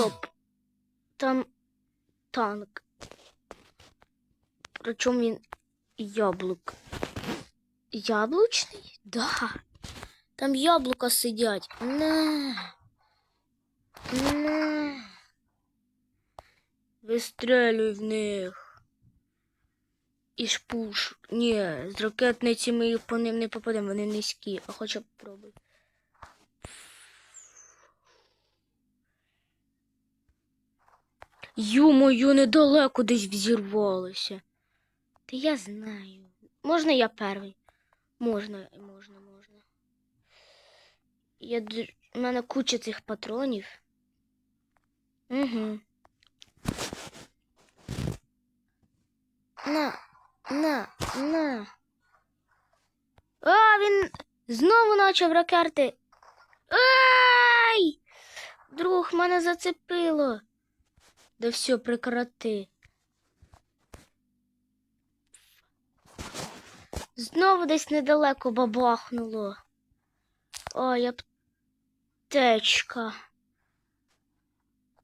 Стоп. Там танк. Причому він яблук. Яблучний? Да. Там яблука сидять. На. На. Вистрелюй в них. І шпуш. Ні, з ракетниці ми по ним не попадемо, вони низькі, а хоча б пробуй. Ю-мою, недалеко десь взірвалося. Та я знаю. Можна я перший? Можна, можна, можна. Я, у мене куча цих патронів. Угу. На, на, на. А, він знову почав ракети. Ай! Друг, мене зацепило. Да все, прекрати. Знову десь недалеко бабахнуло. Ой, аптечка.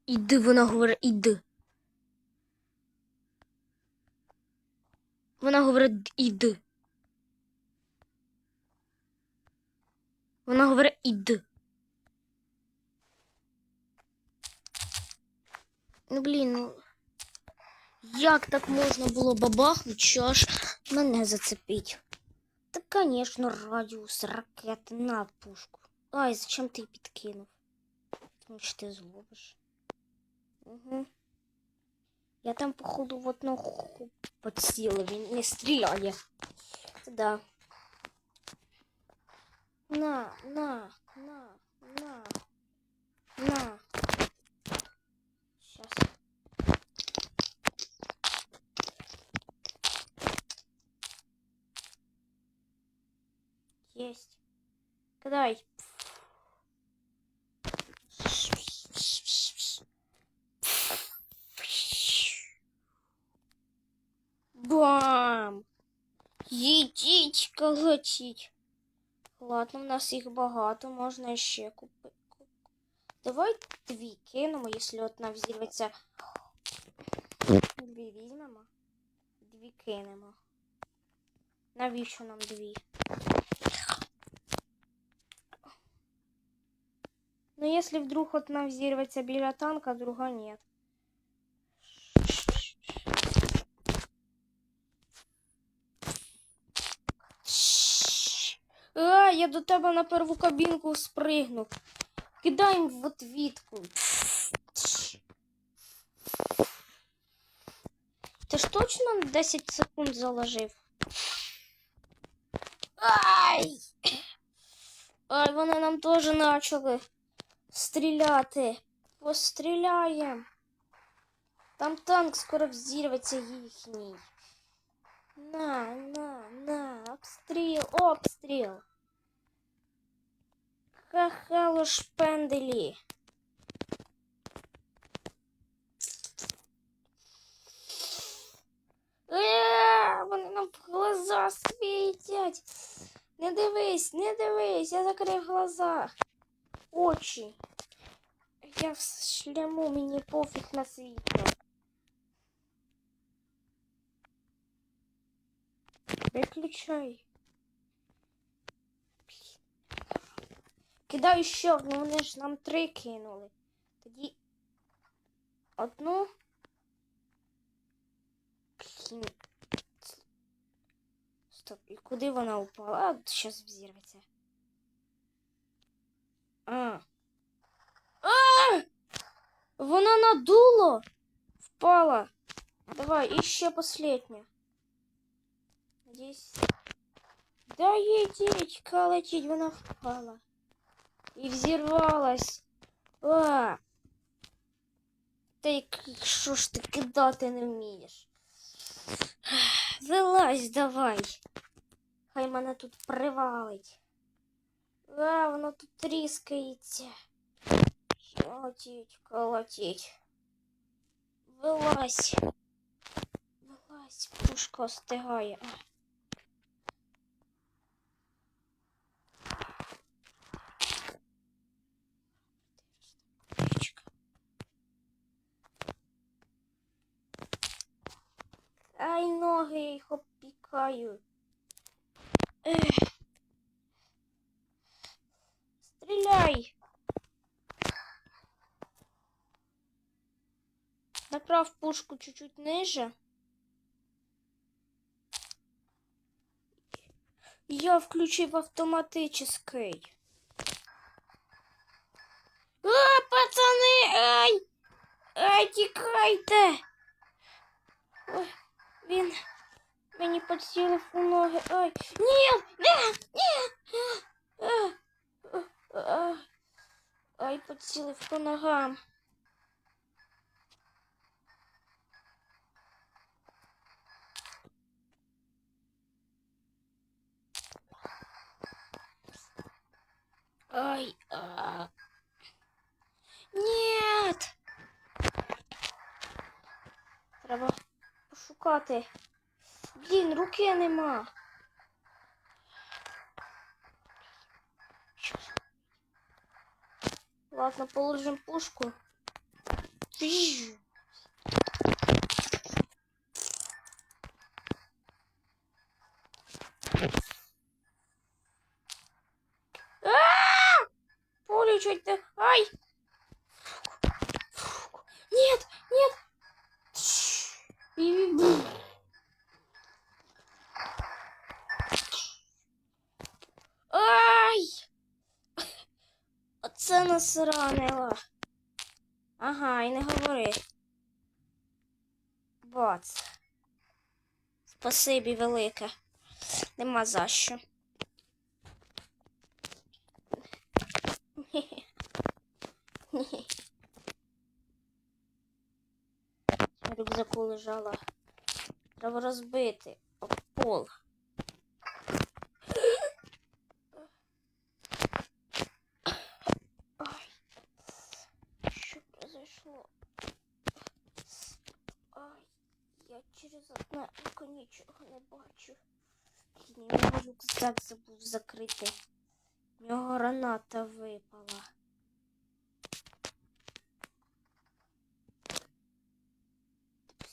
Іди, вона говорить, іди. Вона говорить, іди. Вона говорить, іди. Ну, блін, ну. Як так можна було бабахнути, що аж мене зацепить? Та, конечно, радіус ракети на пушку. Ай, зачем ти її підкинув? Тому що ти злобиш. Угу. Я там, походу, в одного подсіла, він не стріляє. Да. На, на, на, на, на. Кидай. Бам! Їдіть, колотіть. Ладно, в нас їх багато, можна ще купити. Давай дві кинемо, якщо одна взірветься. Дві візьмемо. Дві кинемо. Навіщо нам дві? Ну, если вдруг одна взірветься біля танка, друга нет. А, я до тебе на перву кабінку спригнув. Кидай в отвітку. Ти ж точно на 10 секунд заложив? Ай! Ай, вони нам теж почали стріляти. Постріляємо. Там танк скоро взірветься їхній. На, на, на, обстріл, обстріл. Ха-ха, шпенделі. Е, Вони нам глаза світять. Не дивись, не дивись, я закрив глаза. Очі. Я в шляму, мені пофіг на світло. Виключай. Кидаю ще одну, вони ж нам три кинули. Тоді одну. Блін. Стоп, і куди вона упала? А, зараз взірветься. А. А! Вона надуло. Впала. Давай, і ще последня. Надіюсь. Да їдіть, колотіть, вона впала. І взірвалась. А! Та як що ж ти кидати не вмієш? Вилазь давай. Хай мене тут привалить. Да, воно тут тріскається. Колотіть, колотіть. Вилазь. Вилазь, пушка остигає. Ай, ноги їх обпікають. Ех. Направ пушку чуть-чуть ниже. Я включив автоматический. А, пацани! Ай! Ай, тікайте! Ой, він мені поцілив у ноги. Ай! Ні! Ні! Ні! Ай, поцілив по ногам. Ай, а. Нет! Треба пошукати. Блін, руки нема. Ладно, положим пушку. Піжу. Поле чуть. Ай! Нет, нет. Ай! Оце насранило. Ага, і не говори. Бац. Спасибі велике. Нема за що. Рюкзаку лежала. Треба розбити об пол. Що произошло? Ай, я через одне око нічого не бачу. Я рюкзак забув закрити. В нього граната випала.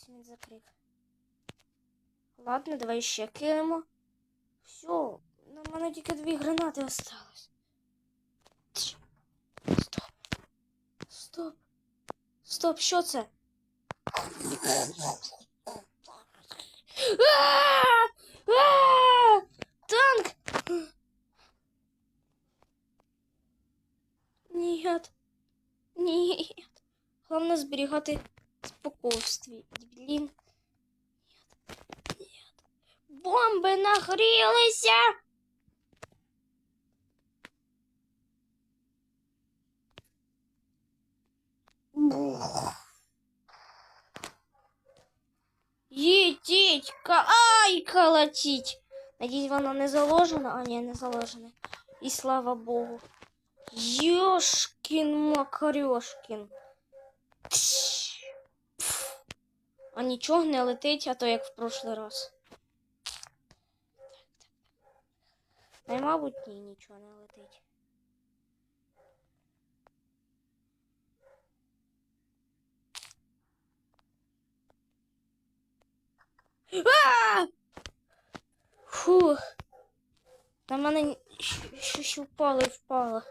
Він закрив. Ладно, давай ще кинемо. Все, на мене тільки дві гранати осталось. Стоп. Стоп. Стоп, що це? А! А! Танк! Нет. Нет. Главное зберігати спокойствие. Блін. Бомби нагрілися! Їдіть! Ай, колотіть! Надіюсь, воно не заложено. А, ні, не заложено. І слава Богу. Ёшкин макарёшкин. А нічого не летить, а то як в прошлий раз. Й, мабуть, ні, нічого не летить. А! Фух. Та мене щось впало і впало.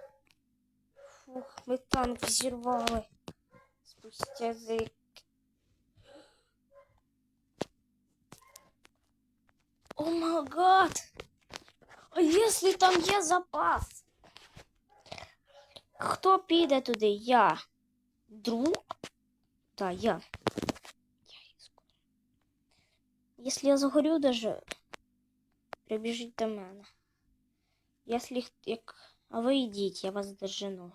Фух, ми танк взірвали. Спустя за... О май гад! А якщо там є запас? Хто піде туди? Я. Друг? Та, я. Я різко. Якщо я загорю даже, прибіжіть до мене. Якщо х- як... А ви йдіть, я вас дожену.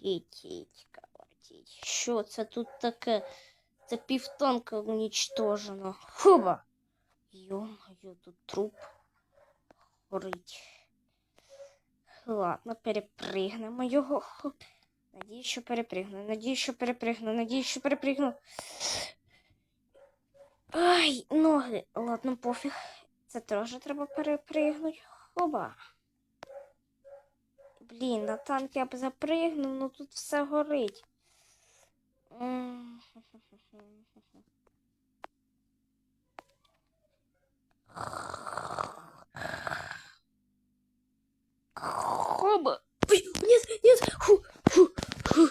Хітіть, колотіть. Що це тут таке? Це півтонка унічтожено. Хуба! Йо-моє, тут труп горить. Ладно, перепригнемо його. Надію, що перепригну. Надію, що перепригну. Надію, що перепригну. Ай, ноги. Ладно, пофіг. Це теж треба перепригнути. Хоба. Блін, на танк я б запригнув, ну тут все горить. Хоба. Ой, нет, нет. Фу, фу, фу.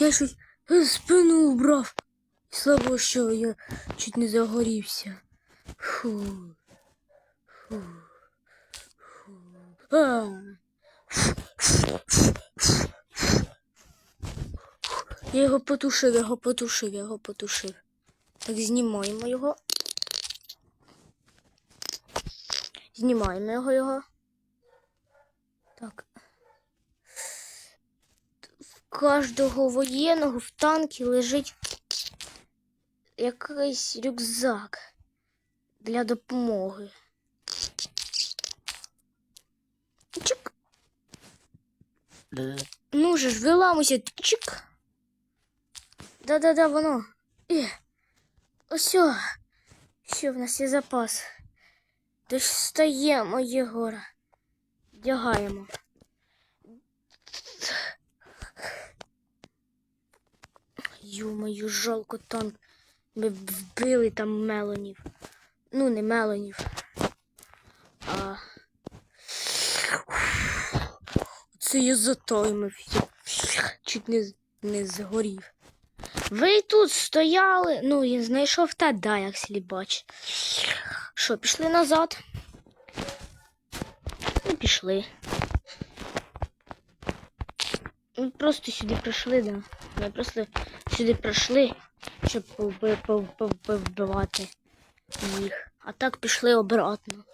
Я щось спину убрав. Слава, що я чуть не загорівся. Фу. Фу. Фу. А. Я його потушив, я його потушив, я його потушив. Так, знімаємо його. Знімаємо його його. Так. В кожного воєнного в танкі лежить якийсь рюкзак для допомоги. Чик. Ну же ж, виламуйся. Чик. Да-да-да, воно. Е. Ось. Що в нас є запас. Достаємо Єгора. Вдягаємо. Ю-мою, жалко танк. Ми вбили там мелонів. Ну, не мелонів. А. Це я затаймився. Чуть не, не згорів. Ви тут стояли. Ну, я знайшов та да, як слібач. Що, пішли назад? Ну, пішли. Ми просто сюди прийшли, да. Ми просто сюди прийшли, щоб повби- пов- пов- повбивати їх. А так пішли обратно.